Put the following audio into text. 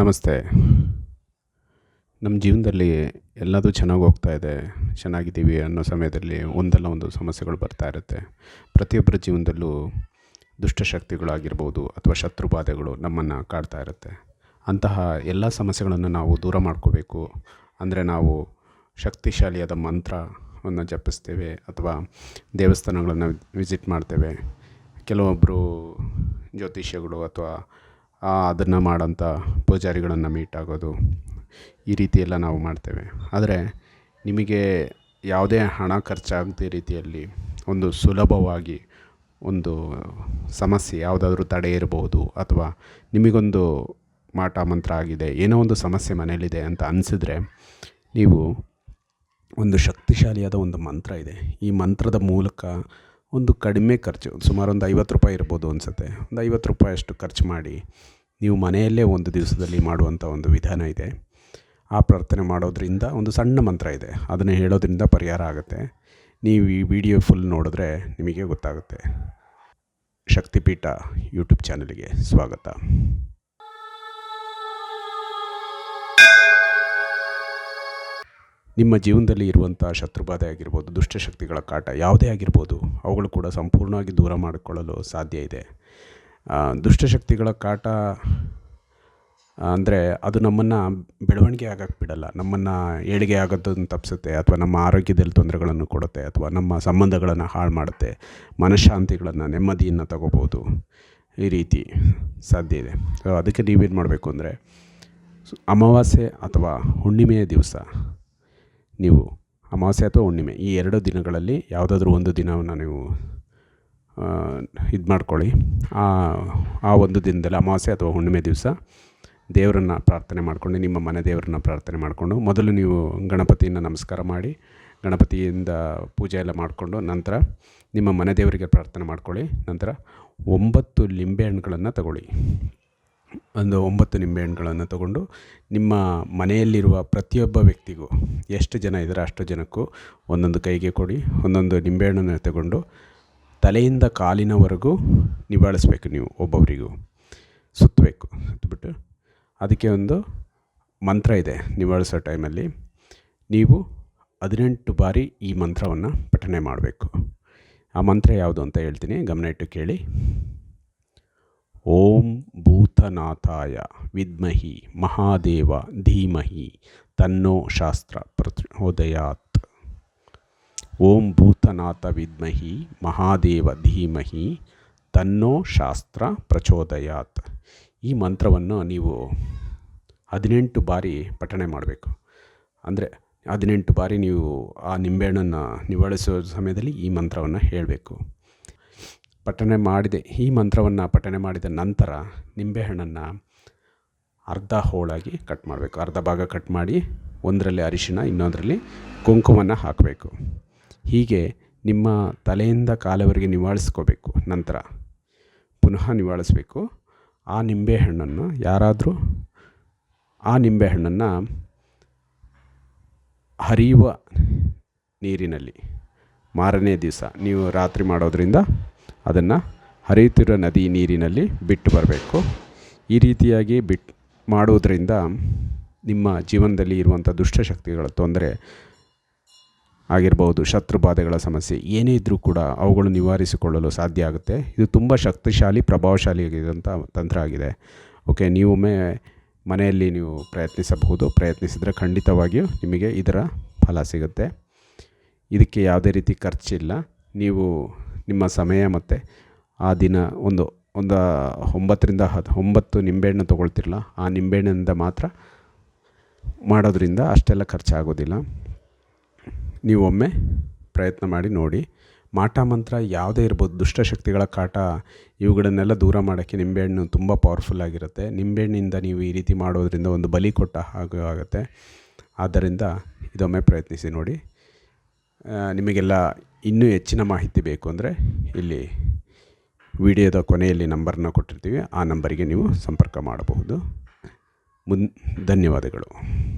ನಮಸ್ತೆ. ನಮ್ಮ ಜೀವನದಲ್ಲಿ ಎಲ್ಲದೂ ಚೆನ್ನಾಗಿ ಹೋಗ್ತಾ ಇದೆ, ಚೆನ್ನಾಗಿದ್ದೀವಿ ಅನ್ನೋ ಸಮಯದಲ್ಲಿ ಒಂದಲ್ಲ ಒಂದು ಸಮಸ್ಯೆಗಳು ಬರ್ತಾ ಇರುತ್ತೆ. ಪ್ರತಿಯೊಬ್ಬರ ಜೀವನದಲ್ಲೂ ದುಷ್ಟಶಕ್ತಿಗಳಾಗಿರ್ಬೋದು ಅಥವಾ ಶತ್ರು ಬಾಧೆಗಳು ನಮ್ಮನ್ನು ಕಾಡ್ತಾ ಇರುತ್ತೆ. ಅಂತಹ ಎಲ್ಲ ಸಮಸ್ಯೆಗಳನ್ನು ನಾವು ದೂರ ಮಾಡ್ಕೋಬೇಕು. ಅಂದರೆ ನಾವು ಶಕ್ತಿಶಾಲಿಯಾದ ಮಂತ್ರವನ್ನು ಜಪಿಸ್ತೇವೆ ಅಥವಾ ದೇವಸ್ಥಾನಗಳನ್ನು ವಿಸಿಟ್ ಮಾಡ್ತೇವೆ. ಕೆಲವೊಬ್ಬರು ಜ್ಯೋತಿಷ್ಯಗಳು ಅಥವಾ ಅದನ್ನು ಮಾಡೋಂಥ ಪೂಜಾರಿಗಳನ್ನು ಮೀಟ್ ಆಗೋದು ಈ ರೀತಿಯೆಲ್ಲ ನಾವು ಮಾಡ್ತೇವೆ. ಆದರೆ ನಿಮಗೆ ಯಾವುದೇ ಹಣ ಖರ್ಚಾಗದ ರೀತಿಯಲ್ಲಿ ಒಂದು ಸುಲಭವಾಗಿ ಒಂದು ಸಮಸ್ಯೆ ಯಾವುದಾದ್ರೂ ತಡೆ ಇರಬಹುದು ಅಥವಾ ನಿಮಗೊಂದು ಮಾಟ ಮಂತ್ರ ಆಗಿದೆ, ಏನೋ ಒಂದು ಸಮಸ್ಯೆ ಮನೆಯಲ್ಲಿದೆ ಅಂತ ಅನಿಸಿದ್ರೆ ನೀವು ಒಂದು ಶಕ್ತಿಶಾಲಿಯಾದ ಒಂದು ಮಂತ್ರ ಇದೆ. ಈ ಮಂತ್ರದ ಮೂಲಕ ಒಂದು ಕಡಿಮೆ ಖರ್ಚು ಸುಮಾರು ಒಂದು ಐವತ್ತು ರೂಪಾಯಿ ಇರ್ಬೋದು ಅನಿಸುತ್ತೆ. ಒಂದು ಐವತ್ತು ರೂಪಾಯಿ ಅಷ್ಟು ಖರ್ಚು ಮಾಡಿ ನೀವು ಮನೆಯಲ್ಲೇ ಒಂದು ದಿವಸದಲ್ಲಿ ಮಾಡುವಂಥ ಒಂದು ವಿಧಾನ ಇದೆ. ಆ ಪ್ರಾರ್ಥನೆ ಮಾಡೋದ್ರಿಂದ ಒಂದು ಸಣ್ಣ ಮಂತ್ರ ಇದೆ. ಅದನ್ನು ಹೇಳೋದ್ರಿಂದ ಪರಿಹಾರ ಆಗುತ್ತೆ. ನೀವು ಈ ವಿಡಿಯೋ ಫುಲ್ ನೋಡಿದ್ರೆ ನಿಮಗೆ ಗೊತ್ತಾಗುತ್ತೆ. ಶಕ್ತಿಪೀಠ ಯೂಟ್ಯೂಬ್ ಚಾನಲ್ಗೆ ಸ್ವಾಗತ. ನಿಮ್ಮ ಜೀವನದಲ್ಲಿ ಇರುವಂಥ ಶತ್ರುಬಾಧೆ ಆಗಿರ್ಬೋದು ದುಷ್ಟಶಕ್ತಿಗಳ ಕಾಟ ಯಾವುದೇ ಆಗಿರ್ಬೋದು, ಅವುಗಳು ಕೂಡ ಸಂಪೂರ್ಣವಾಗಿ ದೂರ ಮಾಡಿಕೊಳ್ಳಲು ಸಾಧ್ಯ ಇದೆ. ದುಷ್ಟಶಕ್ತಿಗಳ ಕಾಟ ಅಂದರೆ ಅದು ನಮ್ಮನ್ನು ಬೆಳವಣಿಗೆ ಆಗಕ್ಕೆ ಬಿಡಲ್ಲ. ನಮ್ಮನ್ನು ಏಳಿಗೆ ಆಗೋದನ್ನು ತಪ್ಪಿಸುತ್ತೆ, ಅಥವಾ ನಮ್ಮ ಆರೋಗ್ಯದಲ್ಲಿ ತೊಂದರೆಗಳನ್ನು ಕೊಡುತ್ತೆ, ಅಥವಾ ನಮ್ಮ ಸಂಬಂಧಗಳನ್ನು ಹಾಳು ಮಾಡುತ್ತೆ, ಮನಃಶಾಂತಿಗಳನ್ನು, ನೆಮ್ಮದಿಯನ್ನು ತಗೋಬೋದು ಈ ರೀತಿ ಸಾಧ್ಯ ಇದೆ. ಸೊ ಅದಕ್ಕೆ ನೀವೇನು ಮಾಡಬೇಕು ಅಂದರೆ, ಅಮಾವಾಸ್ಯೆ ಅಥವಾ ಹುಣ್ಣಿಮೆಯ ದಿವಸ ನೀವು ಅಮಾವಾಸ್ಯೆ ಅಥವಾ ಹುಣ್ಣಿಮೆ ಈ ಎರಡು ದಿನಗಳಲ್ಲಿ ಯಾವುದಾದ್ರೂ ಒಂದು ದಿನವನ್ನು ನೀವು ಇದು ಮಾಡ್ಕೊಳ್ಳಿ. ಆ ಆ ಒಂದು ದಿನದಲ್ಲಿ ಅಮಾವಾಸ್ಯೆ ಅಥವಾ ಹುಣ್ಣಿಮೆ ದಿವಸ ದೇವರನ್ನು ಪ್ರಾರ್ಥನೆ ಮಾಡಿಕೊಂಡು, ನಿಮ್ಮ ಮನೆ ದೇವರನ್ನ ಪ್ರಾರ್ಥನೆ ಮಾಡಿಕೊಂಡು, ಮೊದಲು ನೀವು ಗಣಪತಿಯನ್ನು ನಮಸ್ಕಾರ ಮಾಡಿ, ಗಣಪತಿಯಿಂದ ಪೂಜೆ ಎಲ್ಲ ಮಾಡಿಕೊಂಡು ನಂತರ ನಿಮ್ಮ ಮನೆ ದೇವರಿಗೆ ಪ್ರಾರ್ಥನೆ ಮಾಡ್ಕೊಳ್ಳಿ. ನಂತರ ಒಂಬತ್ತು ಲಿಂಬೆ ಹಣ್ಣುಗಳನ್ನು ತಗೊಳ್ಳಿ. ಒಂದು ಒಂಬತ್ತು ನಿಂಬೆಹಣ್ಣುಗಳನ್ನು ತಗೊಂಡು ನಿಮ್ಮ ಮನೆಯಲ್ಲಿರುವ ಪ್ರತಿಯೊಬ್ಬ ವ್ಯಕ್ತಿಗೂ ಎಷ್ಟು ಜನ ಇದ್ದಾರೆ ಅಷ್ಟು ಜನಕ್ಕೂ ಒಂದೊಂದು ಕೈಗೆ ಕೊಡಿ, ಒಂದೊಂದು ನಿಂಬೆಹಣ್ಣನ್ನು ತಗೊಂಡು ತಲೆಯಿಂದ ಕಾಲಿನವರೆಗೂ ನಿವಾಳಿಸ್ಬೇಕು ನೀವು ಒಬ್ಬೊಬ್ಬರಿಗೂ. ಸುತ್ತಬೇಕು, ಸುತ್ತಬಿಟ್ಟು ಅದಕ್ಕೆ ಒಂದು ಮಂತ್ರ ಇದೆ ನಿವಾಳಿಸೋ ಟೈಮಲ್ಲಿ. ನೀವು ಹದಿನೆಂಟು ಬಾರಿ ಈ ಮಂತ್ರವನ್ನು ಪಠನೆ ಮಾಡಬೇಕು. ಆ ಮಂತ್ರ ಯಾವುದು ಅಂತ ಹೇಳ್ತೀನಿ, ಗಮನ ಇಟ್ಟು ಕೇಳಿ. ಓಂ ಭೂತನಾಥಾಯ ವಿದ್ಮಹಿ ಮಹಾದೇವ ಧೀಮಹಿ ತನ್ನೋ ಶಾಸ್ತ್ರ ಪ್ರಚೋದಯಾತ್. ಓಂ ಭೂತನಾಥ ವಿದ್ಮಹಿ ಮಹಾದೇವ ಧೀಮಹಿ ತನ್ನೋ ಶಾಸ್ತ್ರ ಪ್ರಚೋದಯಾತ್. ಈ ಮಂತ್ರವನ್ನು ನೀವು ಹದಿನೆಂಟು ಬಾರಿ ಪಠಣೆ ಮಾಡಬೇಕು. ಅಂದರೆ ಹದಿನೆಂಟು ಬಾರಿ ನೀವು ಆ ನಿಂಬೆಹಣ್ಣನ್ನು ನಿವಾಳಿಸೋ ಸಮಯದಲ್ಲಿ ಈ ಮಂತ್ರವನ್ನು ಹೇಳಬೇಕು. ಪಠನೆ ಮಾಡಿದೆ, ಈ ಮಂತ್ರವನ್ನು ಪಠನೆ ಮಾಡಿದ ನಂತರ ನಿಂಬೆಹಣ್ಣನ್ನು ಅರ್ಧ ಹೋಳಾಗಿ ಕಟ್ ಮಾಡಬೇಕು. ಅರ್ಧ ಭಾಗ ಕಟ್ ಮಾಡಿ ಒಂದರಲ್ಲಿ ಅರಿಶಿಣ, ಇನ್ನೊಂದರಲ್ಲಿ ಕುಂಕುಮವನ್ನು ಹಾಕಬೇಕು. ಹೀಗೆ ನಿಮ್ಮ ತಲೆಯಿಂದ ಕಾಲವರೆಗೆ ನಿವಾಳಿಸ್ಕೋಬೇಕು. ನಂತರ ಪುನಃ ನಿವಾಳಿಸ್ಬೇಕು. ಆ ನಿಂಬೆಹಣ್ಣನ್ನು ಯಾರಾದರೂ ಆ ನಿಂಬೆಹಣ್ಣನ್ನು ಹರಿಯುವ ನೀರಿನಲ್ಲಿ ಮಾರನೇ ದಿವಸ ನೀವು ರಾತ್ರಿ ಮಾಡೋದ್ರಿಂದ ಅದನ್ನು ಹರಿಯುತ್ತಿರೋ ನದಿ ನೀರಿನಲ್ಲಿ ಬಿಟ್ಟು ಬರಬೇಕು. ಈ ರೀತಿಯಾಗಿ ಬಿಟ್ಟು ಮಾಡೋದರಿಂದ ನಿಮ್ಮ ಜೀವನದಲ್ಲಿ ಇರುವಂಥ ದುಷ್ಟಶಕ್ತಿಗಳ ತೊಂದರೆ ಆಗಿರ್ಬೋದು, ಶತ್ರು ಬಾಧೆಗಳ ಸಮಸ್ಯೆ ಏನೇ ಇದ್ದರೂ ಕೂಡ ಅವುಗಳು ನಿವಾರಿಸಿಕೊಳ್ಳಲು ಸಾಧ್ಯ ಆಗುತ್ತೆ. ಇದು ತುಂಬ ಶಕ್ತಿಶಾಲಿ ಪ್ರಭಾವಶಾಲಿಯಾಗಿರುವಂಥ ತಂತ್ರ ಆಗಿದೆ. ಓಕೆ ನೀವೊಮ್ಮೆ ಮನೆಯಲ್ಲಿ ನೀವು ಪ್ರಯತ್ನಿಸಬಹುದು. ಪ್ರಯತ್ನಿಸಿದರೆ ಖಂಡಿತವಾಗಿಯೂ ನಿಮಗೆ ಇದರ ಫಲ ಸಿಗುತ್ತೆ. ಇದಕ್ಕೆ ಯಾವುದೇ ರೀತಿ ಖರ್ಚಿಲ್ಲ. ನೀವು ನಿಮ್ಮ ಸಮಯ ಮತ್ತು ಆ ದಿನ ಒಂದು ಒಂದು ಒಂಬತ್ತರಿಂದ ಹತ್ತು ಒಂಬತ್ತು ನಿಂಬೆಹಣ್ಣು ತೊಗೊಳ್ತಿರಲ್ಲ, ಆ ನಿಂಬೆಹಣ್ಣಿಂದ ಮಾತ್ರ ಮಾಡೋದ್ರಿಂದ ಅಷ್ಟೆಲ್ಲ ಖರ್ಚಾಗೋದಿಲ್ಲ. ನೀವು ಒಮ್ಮೆ ಪ್ರಯತ್ನ ಮಾಡಿ ನೋಡಿ. ಮಾಟ ಮಂತ್ರ ಯಾವುದೇ ಇರ್ಬೋದು ದುಷ್ಟಶಕ್ತಿಗಳ ಕಾಟ, ಇವುಗಳನ್ನೆಲ್ಲ ದೂರ ಮಾಡೋಕ್ಕೆ ನಿಂಬೆಹಣ್ಣು ತುಂಬ ಪವರ್ಫುಲ್ ಆಗಿರುತ್ತೆ. ನಿಂಬೆಹಣ್ಣಿಂದ ನೀವು ಈ ರೀತಿ ಮಾಡೋದರಿಂದ ಒಂದು ಬಲಿ ಕೊಟ್ಟ ಹಾಗೂ ಆಗುತ್ತೆ. ಆದ್ದರಿಂದ ಇದೊಮ್ಮೆ ಪ್ರಯತ್ನಿಸಿ ನೋಡಿ. ನಿಮಗೆಲ್ಲ ಇನ್ನೂ ಹೆಚ್ಚಿನ ಮಾಹಿತಿ ಬೇಕು ಅಂದರೆ ಇಲ್ಲಿ ವಿಡಿಯೋದ ಕೊನೆಯಲ್ಲಿ ನಂಬರನ್ನ ಕೊಟ್ಟಿರ್ತೀವಿ. ಆ ನಂಬರಿಗೆ ನೀವು ಸಂಪರ್ಕ ಮಾಡಬಹುದು. ಮುನ್, ಧನ್ಯವಾದಗಳು.